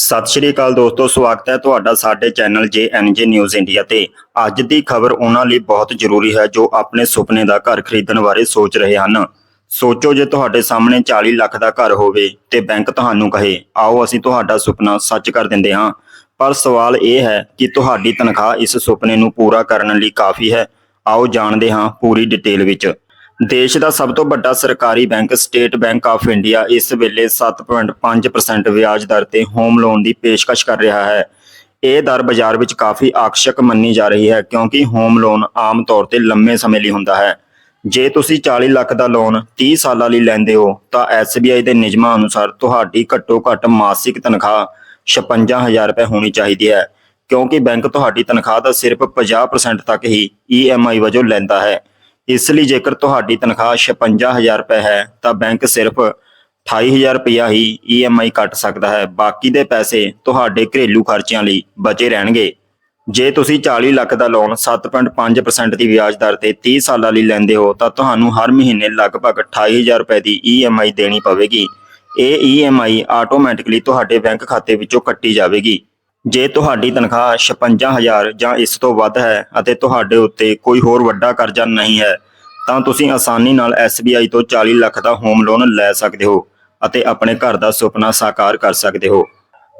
ਸਤਿ ਸ਼੍ਰੀ ਅਕਾਲ ਦੋਸਤੋ, ਸਵਾਗਤ ਹੈ ਤੁਹਾਡਾ ਸਾਡੇ ਚੈਨਲ JNJ ਨਿਊਜ਼ ਇੰਡੀਆ ਤੇ। ਅੱਜ ਦੀ ਖਬਰ ਉਹਨਾਂ ਲਈ ਬਹੁਤ ਜ਼ਰੂਰੀ ਹੈ ਜੋ ਆਪਣੇ ਸੁਪਨੇ ਦਾ ਘਰ ਖਰੀਦਣ ਬਾਰੇ ਸੋਚ ਰਹੇ ਹਨ। ਸੋਚੋ ਜੇ ਤੁਹਾਡੇ ਸਾਹਮਣੇ 40 ਲੱਖ ਦਾ ਘਰ ਹੋਵੇ ਤੇ ਬੈਂਕ ਤੁਹਾਨੂੰ ਕਹੇ, ਆਓ ਅਸੀਂ ਤੁਹਾਡਾ ਸੁਪਨਾ ਸੱਚ ਕਰ ਦਿੰਦੇ ਹਾਂ। ਪਰ ਸਵਾਲ ਇਹ ਹੈ ਕਿ ਤੁਹਾਡੀ ਤਨਖਾਹ ਇਸ ਸੁਪਨੇ ਨੂੰ ਪੂਰਾ ਕਰਨ ਲਈ ਕਾਫੀ ਹੈ। ਆਓ ਜਾਣਦੇ ਹਾਂ ਪੂਰੀ ਡਿਟੇਲ ਵਿੱਚ। ਦੇਸ਼ ਦਾ ਸਭ ਤੋਂ ਵੱਡਾ ਸਰਕਾਰੀ bank State Bank of India ਇਸ ਵੇਲੇ 7.5% ਵਿਆਜ ਦਰ ਤੇ ਹੋਮ ਲੋਨ ਦੀ ਪੇਸ਼ਕਸ਼ ਕਰ ਰਿਹਾ ਹੈ। ਇਹ ਦਰ ਬਾਜ਼ਾਰ ਵਿੱਚ ਕਾਫੀ ਆਕਰਸ਼ਕ ਮੰਨੀ ਜਾ ਰਹੀ ਹੈ ਕਿਉਂਕਿ ਹੋਮ ਲੋਨ ਆਮ ਤੌਰ ਤੇ ਲੰਮੇ ਸਮੇਂ ਲਈ ਹੁੰਦਾ ਹੈ। ਜੇ ਤੁਸੀਂ 40 ਲੱਖ ਦਾ ਲੋਨ 30 ਸਾਲਾਂ ਲਈ ਲੈਂਦੇ ਹੋ, ਤਾਂ SBI ਦੇ ਨਿਯਮਾਂ ਅਨੁਸਾਰ ਤੁਹਾਡੀ ਘੱਟੋ ਘੱਟ ਮਾਸਿਕ ਤਨਖਾਹ 56000 ਰੁਪਏ ਹੋਣੀ ਚਾਹੀਦੀ ਹੈ, ਕਿਉਂਕਿ ਬੈਂਕ ਤੁਹਾਡੀ ਤਨਖਾਹ ਦਾ ਸਿਰਫ 50% ਤੱਕ ਹੀ EMI ਵਜੋਂ ਲੈਂਦਾ ਹੈ। ਇਸ ਲਈ ਜੇਕਰ ਤੁਹਾਡੀ ਤਨਖਾਹ 56000 ਰੁਪਏ ਹੈ, ਤਾਂ ਬੈਂਕ ਸਿਰਫ 28000 ਰੁਪਇਆ ਹੀ EMI ਕੱਟ ਸਕਦਾ ਹੈ। ਬਾਕੀ ਦੇ ਪੈਸੇ ਤੁਹਾਡੇ ਘਰੇਲੂ ਖਰਚਿਆਂ ਲਈ ਬਚੇ ਰਹਿਣਗੇ। ਜੇ ਤੁਸੀਂ 40 ਲੱਖ ਦਾ ਲੋਨ 7.5% ਦੀ ਵਿਆਜ ਦਰ ਤੇ 30 ਸਾਲਾਂ ਲਈ ਲੈਂਦੇ ਹੋ, ਤਾਂ ਤੁਹਾਨੂੰ ਹਰ ਮਹੀਨੇ ਲਗਭਗ 28000 ਰੁਪਏ ਦੀ EMI ਦੇਣੀ ਪਵੇਗੀ। ਇਹ EMI ਆਟੋਮੈਟਿਕਲੀ ਤੁਹਾਡੇ ਬੈਂਕ ਖਾਤੇ ਵਿੱਚੋਂ ਕੱਟੀ ਜਾਵੇਗੀ। ਜੇ ਤੁਹਾਡੀ ਤਨਖਾਹ 56000 ਜਾਂ ਇਸ ਤੋਂ ਵੱਧ ਹੈ ਅਤੇ ਤੁਹਾਡੇ ਉੱਤੇ ਕੋਈ ਹੋਰ ਵੱਡਾ ਕਰਜ਼ਾ ਨਹੀਂ ਹੈ, ਤਾਂ ਤੁਸੀਂ ਆਸਾਨੀ ਨਾਲ SBI ਤੋਂ 40 ਲੱਖ ਦਾ ਹੋਮ ਲੋਨ ਲੈ ਸਕਦੇ ਹੋ ਅਤੇ ਆਪਣੇ ਘਰ ਦਾ ਸੁਪਨਾ ਸਾਕਾਰ ਕਰ ਸਕਦੇ ਹੋ।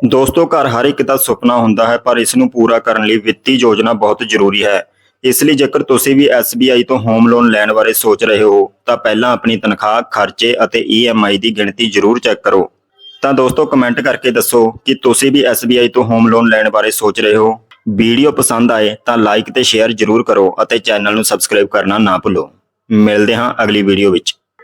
ਦੋਸਤੋ, ਘਰ ਹਰ ਇੱਕ ਦਾ ਸੁਪਨਾ ਹੁੰਦਾ ਹੈ, ਪਰ ਇਸ ਨੂੰ ਪੂਰਾ ਕਰਨ ਲਈ ਵਿੱਤੀ ਯੋਜਨਾ ਬਹੁਤ ਜ਼ਰੂਰੀ ਹੈ। ਇਸ ਲਈ ਜੇਕਰ ਤੁਸੀਂ ਵੀ SBI ਤੋਂ ਹੋਮ ਲੋਨ ਲੈਣ ਬਾਰੇ ਸੋਚ ਰਹੇ ਹੋ, ਤਾਂ ਪਹਿਲਾਂ ਆਪਣੀ ਤਨਖਾਹ, ਖਰਚੇ ਅਤੇ EMI ਦੀ ਗਿਣਤੀ ਜ਼ਰੂਰ ਚੈੱਕ ਕਰੋ। ਤਾਂ ਦੋਸਤੋ ਕਮੈਂਟ ਕਰਕੇ ਦੱਸੋ ਕਿ ਤੁਸੀਂ ਵੀ SBI ਤੋਂ ਹੋਮ ਲੋਨ ਲੈਣ ਬਾਰੇ ਸੋਚ ਰਹੇ ਹੋ। ਵੀਡੀਓ ਪਸੰਦ ਆਏ ਤਾਂ ਲਾਈਕ ਤੇ ਸ਼ੇਅਰ ਜ਼ਰੂਰ ਕਰੋ ਅਤੇ ਚੈਨਲ ਨੂੰ ਸਬਸਕ੍ਰਾਈਬ ਕਰਨਾ ਨਾ ਭੁੱਲੋ। ਮਿਲਦੇ ਹਾਂ ਅਗਲੀ ਵੀਡੀਓ ਵਿੱਚ।